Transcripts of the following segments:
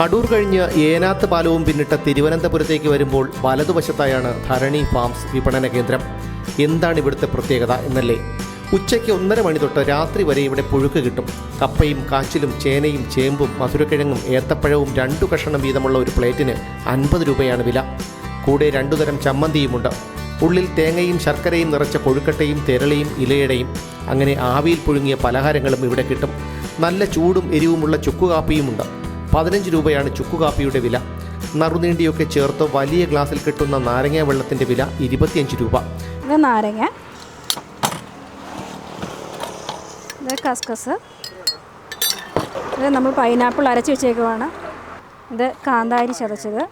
അടൂർ കഴിഞ്ഞ് ഏനാത്ത് പാലവും പിന്നിട്ട് തിരുവനന്തപുരത്തേക്ക് വരുമ്പോൾ വലതുവശത്തായാണ് ധരണി ഫാംസ് വിപണന കേന്ദ്രം. എന്താണ് ഇവിടുത്തെ പ്രത്യേകത എന്നല്ലേ? ഉച്ചയ്ക്ക് ഒന്നര മണി തൊട്ട് രാത്രി വരെ ഇവിടെ പുഴുക്ക് കിട്ടും. കപ്പയും കാച്ചിലും ചേനയും ചേമ്പും മധുരക്കിഴങ്ങും ഏത്തപ്പഴവും രണ്ടു കഷണം വീതമുള്ള ഒരു പ്ലേറ്റിന് അൻപത് രൂപയാണ് വില. കൂടെ രണ്ടു തരം ചമ്മന്തിയുമുണ്ട്. ഉള്ളിൽ തേങ്ങയും ശർക്കരയും നിറച്ച കൊഴുക്കട്ടയും തെരളിയും ഇലയടയും. അങ്ങനെ ആവിയിൽ പുഴുങ്ങിയ പലഹാരങ്ങളും ഇവിടെ കിട്ടും. നല്ല ചൂടും എരിവുമുള്ള ചുക്കുകാപ്പിയുമുണ്ട് പതിനഞ്ച് രൂപയാണ് ചുക്കുകാപ്പിയുടെ വില. നറുനീണ്ടിയൊക്കെ ചേർത്ത് വലിയ ഗ്ലാസ്സിൽ കിട്ടുന്ന നാരങ്ങ വെള്ളത്തിന്റെ വില ഇരുപത്തിയഞ്ച് രൂപ. ഇത് നാരങ്ങ. ഇത് നമ്മൾ പൈനാപ്പിൾ അരച്ച് വെച്ചേക്കുവാണ്. ഇത് കാന്താരി ചതച്ചത്.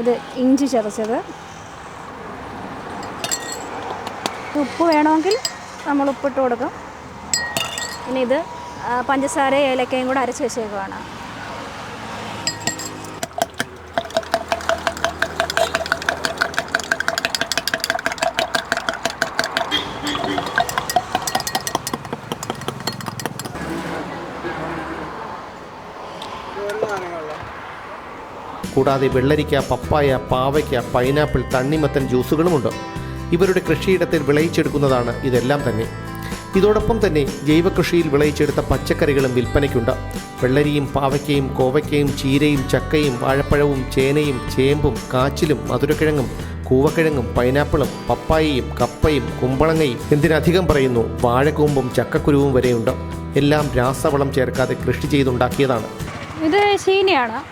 ഇത് ഇഞ്ചി ചതച്ചത്. ഉപ്പ് വേണമെങ്കിൽ നമ്മൾ ഉപ്പിട്ട് കൊടുക്കും. പിന്നെ ഇത് പഞ്ചസാര ഏലക്കയും കൂടെ അരച്ച് വെച്ചേക്കുവാണ്. കൂടാതെ വെള്ളരിക്ക പപ്പായ പാവയ്ക്ക പൈനാപ്പിൾ തണ്ണിമത്തൻ ജ്യൂസുകളുമുണ്ട്. ഇവരുടെ കൃഷിയിടത്തിൽ വിളയിച്ചെടുക്കുന്നതാണ് ഇതെല്ലാം തന്നെ. ഇതോടൊപ്പം തന്നെ ജൈവകൃഷിയിൽ വിളയിച്ചെടുത്ത പച്ചക്കറികളും വിൽപ്പനയ്ക്കുണ്ട്. വെള്ളരിയും പാവയ്ക്കയും കോവയ്ക്കയും ചീരയും ചക്കയും വാഴപ്പഴവും ചേനയും ചേമ്പും കാച്ചിലും മധുരക്കിഴങ്ങും കൂവക്കിഴങ്ങും പൈനാപ്പിളും പപ്പായയും കപ്പയും കുമ്പളങ്ങയും എന്തിനധികം പറയുന്നു വാഴക്കൂമ്പും ചക്കക്കുരുവും വരെയുണ്ട്. എല്ലാം രാസവളം ചേർക്കാതെ കൃഷി ചെയ്തുണ്ടാക്കിയതാണ്. ഇത് ചീനിയാണ്.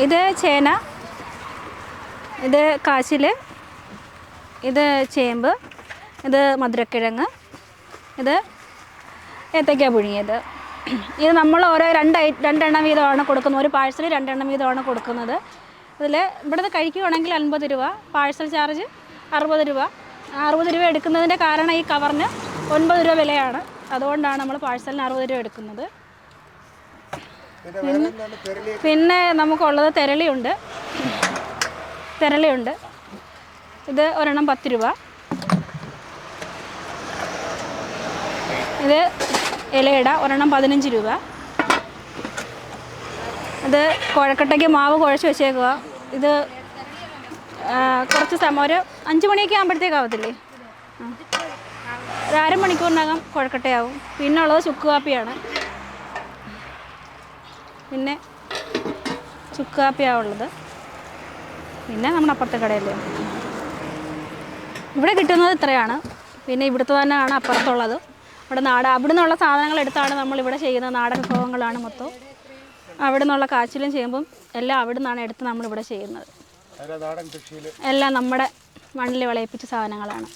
ഇത് ചേന. ഇത് കാച്ചിൽ ഇത് ചേമ്പ്. ഇത് മധുരക്കിഴങ്ങ്. ഇത് ഏത്തയ്ക്ക പുഴുങ്ങിയത്. ഇത് നമ്മൾ ഓരോ രണ്ട് രണ്ടെണ്ണം വീതമാണ് കൊടുക്കുന്നത്. ഒരു പാഴ്സൽ രണ്ടെണ്ണം വീതമാണ് കൊടുക്കുന്നത്. ഇതിൽ ഇവിടുന്ന് കഴിക്കുകയാണെങ്കിൽ അൻപത് രൂപ. പാഴ്സൽ ചാർജ് അറുപത് രൂപ. അറുപത് രൂപ എടുക്കുന്നതിന്റെ കാരണം ഈ കവറിന് ഒൻപത് രൂപ വിലയാണ്. അതുകൊണ്ടാണ് നമ്മൾ പാഴ്സലിന് അറുപത് രൂപ എടുക്കുന്നത്. പിന്നെ പിന്നെ നമുക്കുള്ളത് തെരളിയുണ്ട്. തെരളിയുണ്ട്. ഇത് ഒരെണ്ണം പത്ത് രൂപ. ഇത് ഇലയിട ഒരെണ്ണം പതിനഞ്ച് രൂപ. ഇത് കുഴക്കട്ടയ്ക്ക് മാവ് കുഴച്ച് വെച്ചേക്കുക ഇത് കുറച്ച് സമയം ഒരു അഞ്ച് മണിയൊക്കെ ആകുമ്പോഴത്തേക്ക് ആവത്തില്ലേ. ഒരു അരമണിക്കൂറിനകം കുഴക്കട്ടയാവും. പിന്നെ ഉള്ളത് ചുക്ക് കാപ്പിയാണ്. പിന്നെ ചുക്ക് കാപ്പിയാണ് ഉള്ളത്. പിന്നെ നമ്മുടെ അപ്പുറത്തെ കടയല്ലേ? ഇവിടെ കിട്ടുന്നത് ഇത്രയാണ്. പിന്നെ ഇവിടുത്തെ തന്നെയാണ് അപ്പുറത്തുള്ളത്. ഇവിടെ നാട അവിടെ നിന്നുള്ള സാധനങ്ങൾ എടുത്താണ് നമ്മൾ ഇവിടെ ചെയ്യുന്ന നാടൻ വിഭവങ്ങളാണ് മൊത്തം. അവിടെ നിന്നുള്ള കാച്ചിലും ചെയ്യുമ്പം എല്ലാം അവിടെ നിന്നാണ് എടുത്ത് നമ്മളിവിടെ ചെയ്യുന്നത്. എല്ലാം നമ്മുടെ മണ്ണിൽ വിളയിപ്പിച്ച സാധനങ്ങളാണ്.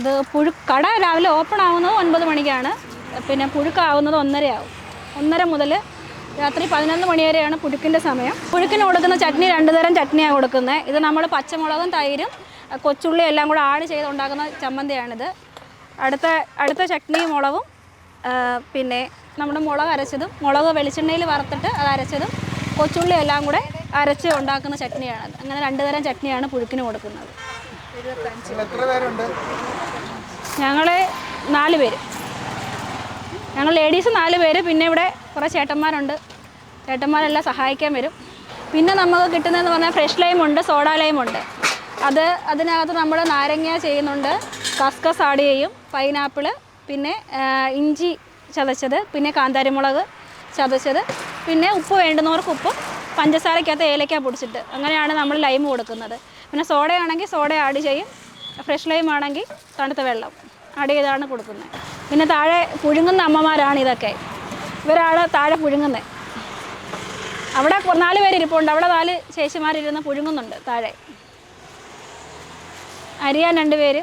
ഇത് പുഴു കട രാവിലെ ഓപ്പൺ ആവുന്നത് ഒൻപത് മണിക്കാണ്. പിന്നെ പുഴുക്കാവുന്നത് ഒന്നരയാവും. ഒന്നര മുതൽ രാത്രി പതിനൊന്ന് മണി വരെയാണ് പുഴുക്കിന്റെ സമയം. പുഴുക്കിന് കൊടുക്കുന്ന ചട്നി രണ്ട് തരം ചട്നിയാണ് കൊടുക്കുന്നത്. ഇത് നമ്മൾ പച്ചമുളകും തൈരും കൊച്ചുള്ളി എല്ലാം കൂടെ ആഡ് ചെയ്ത് ഉണ്ടാക്കുന്ന ചമ്മന്തിയാണിത്. അടുത്ത അടുത്ത ചട്നി മുളകും പിന്നെ നമ്മുടെ മുളക് അരച്ചതും മുളക് വെളിച്ചെണ്ണയിൽ വറുത്തിട്ട് അത് അരച്ചതും കൊച്ചുള്ളി എല്ലാം കൂടെ അരച്ച് ഉണ്ടാക്കുന്ന ചട്നിയാണ് അങ്ങനെ രണ്ട് തരം ചട്നിയാണ് പുഴുക്കിന് കൊടുക്കുന്നത്. ഞങ്ങൾ നാല് പേര്. ഞങ്ങൾ ലേഡീസ് നാല് പേര് പിന്നെ ഇവിടെ കുറേ ചേട്ടന്മാരുണ്ട്. ചേട്ടന്മാരെല്ലാം സഹായിക്കാൻ വരും. പിന്നെ നമുക്ക് കിട്ടുന്നതെന്ന് പറഞ്ഞാൽ ഫ്രഷ് ലൈമുണ്ട് സോഡാ ലൈം ഉണ്ട് അത് അതിനകത്ത് നമ്മൾ നാരങ്ങ ചെയ്യുന്നുണ്ട്. കസ്കസ് ആഡ് ചെയ്യും പൈനാപ്പിൾ പിന്നെ ഇഞ്ചി ചതച്ചത് പിന്നെ കാന്താരിമുളക് ചതച്ചത് പിന്നെ ഉപ്പ് വേണ്ടുന്നവർക്ക് ഉപ്പ് പഞ്ചസാരക്കകത്ത് ഏലക്ക പൊടിച്ചിട്ട്. അങ്ങനെയാണ് നമ്മൾ ലൈം കൊടുക്കുന്നത്. പിന്നെ സോഡയാണെങ്കിൽ സോഡ ആഡ് ചെയ്യും. ഫ്രഷ് ലൈം ആണെങ്കിൽ തണുത്ത വെള്ളം ആഡ് ചെയ്താണ് കൊടുക്കുന്നത്. പിന്നെ താഴെ പുഴുങ്ങുന്ന അമ്മമാരാണ് ഇതൊക്കെ. ഇവരാണ് താഴെ പുഴുങ്ങുന്നത് അവിടെ നാല് പേര് ഇരിപ്പുണ്ട്. അവിടെ നാല് ചേച്ചിമാരിരുന്ന് പുഴുങ്ങുന്നുണ്ട് താഴെ. അരിയാൻ രണ്ട് പേര്.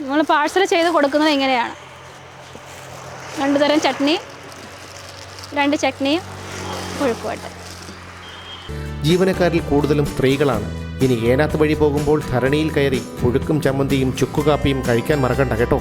നമ്മൾ പാഴ്സൽ ചെയ്ത് കൊടുക്കുന്നത് എങ്ങനെയാണ് രണ്ട് തരം ചട്നി രണ്ട് ചട്നിയും കൊഴുപ്പുമായിട്ട് ജീവനക്കാരിൽ കൂടുതലും സ്ത്രീകളാണ്. ഇനി ഏനാത്ത് വഴി പോകുമ്പോൾ ധരണിയിൽ കയറി പുഴുക്കും ചമ്മന്തിയും ചുക്കുകാപ്പിയും കഴിക്കാൻ മറക്കണ്ട കേട്ടോ.